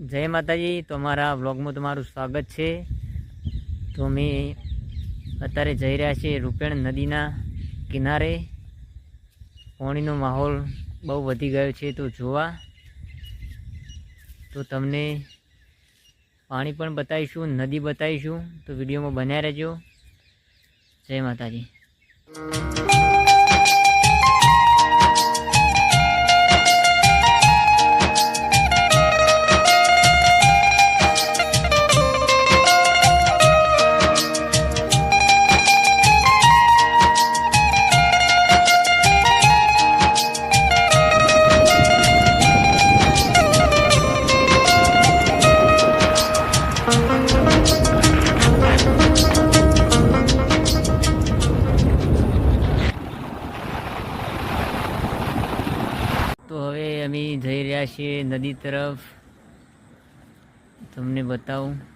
જય માતાજી, તો મારા વ્લોગમાં તમારું સ્વાગત છે. તો અમે અત્યારે જઈ રહ્યા છીએ રૂપેણ નદીના કિનારે. પાણીનો માહોલ બહુ વધી ગયો છે, તો જોવા. તો તમને પાણી પણ બતાવીશું, નદી બતાવીશું. તો વિડીયોમાં બન્યા રહેજો. જય માતાજી. તો હવે અમે જઈ રહ્યા છીએ નદી તરફ. તમને બતાવું.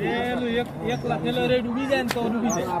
એક એક લાખેલો રે ડૂબી જાય ને તો ડૂબી જાય.